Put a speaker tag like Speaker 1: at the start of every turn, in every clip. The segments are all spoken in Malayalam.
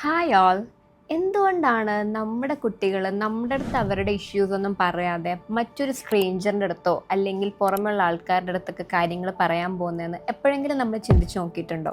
Speaker 1: ഹായ് ഓൾ എന്തുകൊണ്ടാണ് നമ്മുടെ കുട്ടികൾ നമ്മുടെ അടുത്ത് അവരുടെ ഇഷ്യൂസ് ഒന്നും പറയാതെ മറ്റൊരു സ്ട്രേഞ്ചറിന്റെ അടുത്തോ അല്ലെങ്കിൽ പുറമെയുള്ള ആൾക്കാരുടെ അടുത്തൊക്കെ കാര്യങ്ങൾ പറയാൻ പോകുന്നതെന്ന് എപ്പോഴെങ്കിലും നമ്മൾ ചിന്തിച്ച് നോക്കിയിട്ടുണ്ടോ?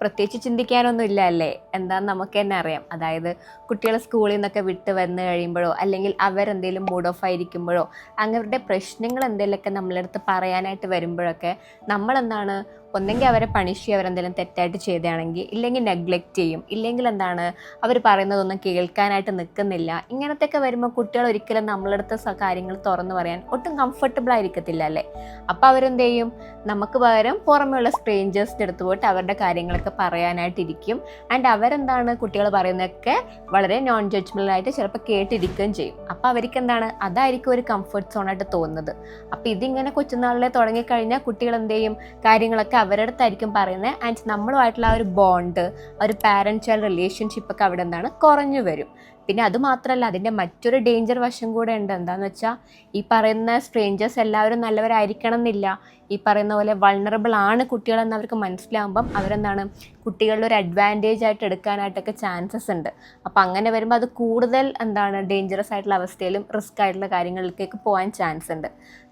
Speaker 1: പ്രത്യേകിച്ച് ചിന്തിക്കാനൊന്നും ഇല്ല അല്ലേ? എന്താണെന്ന് നമുക്ക് തന്നെ അറിയാം. അതായത് കുട്ടികളെ സ്കൂളിൽ നിന്നൊക്കെ വിട്ട് വന്ന് കഴിയുമ്പോഴോ അല്ലെങ്കിൽ അവരെന്തെങ്കിലും മൂഡ് ഓഫ് ആയിരിക്കുമ്പോഴോ അവരുടെ പ്രശ്നങ്ങൾ എന്തെങ്കിലുമൊക്കെ നമ്മളടുത്ത് പറയാനായിട്ട് വരുമ്പോഴൊക്കെ നമ്മളെന്താണ് ഒന്നെങ്കിൽ അവരെ പണിഷ് ചെയ്യും അവരെന്തെങ്കിലും തെറ്റായിട്ട് ചെയ്തതാണെങ്കിൽ ഇല്ലെങ്കിൽ നെഗ്ലക്റ്റ് ചെയ്യും ഇല്ലെങ്കിൽ എന്താണ് അവർ പറയുന്നതൊന്നും കേൾക്കാനായിട്ട് നിൽക്കുന്നില്ല. ഇങ്ങനത്തെയൊക്കെ വരുമ്പോൾ കുട്ടികൾ ഒരിക്കലും നമ്മളടുത്ത കാര്യങ്ങൾ തുറന്നു പറയാൻ ഒട്ടും കംഫർട്ടബിൾ ആയിരിക്കത്തില്ല അല്ലേ? അപ്പോൾ അവരെന്ത് ചെയ്യും? നമുക്ക് പകരം പുറമെയുള്ള സ്ട്രേഞ്ചേഴ്സിന്റെ അടുത്ത് പോയിട്ട് അവരുടെ കാര്യങ്ങളൊക്കെ പറയാനായിട്ടിരിക്കും. ആൻഡ് അവരെന്താണ് കുട്ടികൾ പറയുന്നതൊക്കെ വളരെ നോൺ ജഡ്ജ്മെന്റൽ ആയിട്ട് ചിലപ്പോൾ കേട്ടിരിക്കുകയും ചെയ്യും. അപ്പോൾ അവർക്ക് എന്താണ് അതായിരിക്കും ഒരു കംഫർട്ട് സോണായിട്ട് തോന്നുന്നത്. അപ്പോൾ ഇതിങ്ങനെ കൊച്ചുനാളിലെ തുടങ്ങിക്കഴിഞ്ഞാൽ കുട്ടികൾ എന്ത് ചെയ്യും? കാര്യങ്ങളൊക്കെ അവരുടെ അടുത്തായിരിക്കും പറയുന്നത് ആൻഡ് നമ്മളുമായിട്ടുള്ള ആ ഒരു ബോണ്ട് ഒരു പാരന്റ് ചൈൽഡ് റിലേഷൻഷിപ്പ് ഒക്കെ അവിടെ എന്താണ്? കുറഞ്ഞു വരും. പിന്നെ അത് മാത്രമല്ല അതിന്റെ മറ്റൊരു ഡേഞ്ചർ വശം കൂടെ ഉണ്ട്. എന്താണെന്ന് വെച്ചാൽ ഈ പറയുന്ന സ്ട്രേഞ്ചേഴ്സ് എല്ലാവരും നല്ലവരായിരിക്കണം എന്നില്ല ഈ പറയുന്ന പോലെ വൾണറബിൾ ആണ് കുട്ടികളെന്ന് അവർക്ക് മനസ്സിലാകുമ്പം അവരെന്താണ്? കുട്ടികളുടെ ഒരു അഡ്വാന്റേജ് ആയിട്ട് എടുക്കാനായിട്ടൊക്കെ ചാൻസസ് ഉണ്ട്. അപ്പോൾ അങ്ങനെ വരുമ്പോൾ അത് കൂടുതൽ എന്താണ്? ഡേഞ്ചറസ് ആയിട്ടുള്ള അവസ്ഥയിലും റിസ്ക് ആയിട്ടുള്ള കാര്യങ്ങളിലേക്ക് പോകാൻ ചാൻസ് ഉണ്ട്.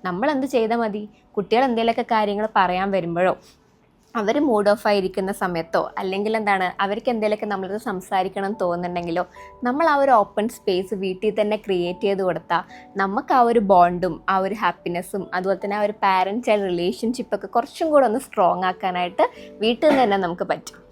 Speaker 1: നമ്മൾ എന്ത് ചെയ്താൽ മതി? കുട്ടികൾ എന്തെങ്കിലുമൊക്കെ കാര്യങ്ങൾ പറയാൻ വരുമ്പോഴോ അവർ മൂഡ് ഓഫ് ആയിരിക്കുന്ന സമയത്തോ അല്ലെങ്കിൽ എന്താണ് അവർക്ക് എന്തെങ്കിലുമൊക്കെ നമ്മളത് സംസാരിക്കണം എന്ന് തോന്നുന്നുണ്ടെങ്കിലോ നമ്മൾ ആ ഒരു ഓപ്പൺ സ്പേസ് വീട്ടിൽ തന്നെ ക്രിയേറ്റ് ചെയ്ത് കൊടുത്താൽ നമുക്ക് ആ ഒരു ബോണ്ടും ആ ഒരു ഹാപ്പിനെസ്സും അതുപോലെ തന്നെ ആ ഒരു പാരന്റ് ചൈൽഡ് റിലേഷൻഷിപ്പൊക്കെ കുറച്ചും കൂടെ ഒന്ന് സ്ട്രോങ് ആക്കാനായിട്ട് വീട്ടിൽ നിന്ന് തന്നെ നമുക്ക് പറ്റും.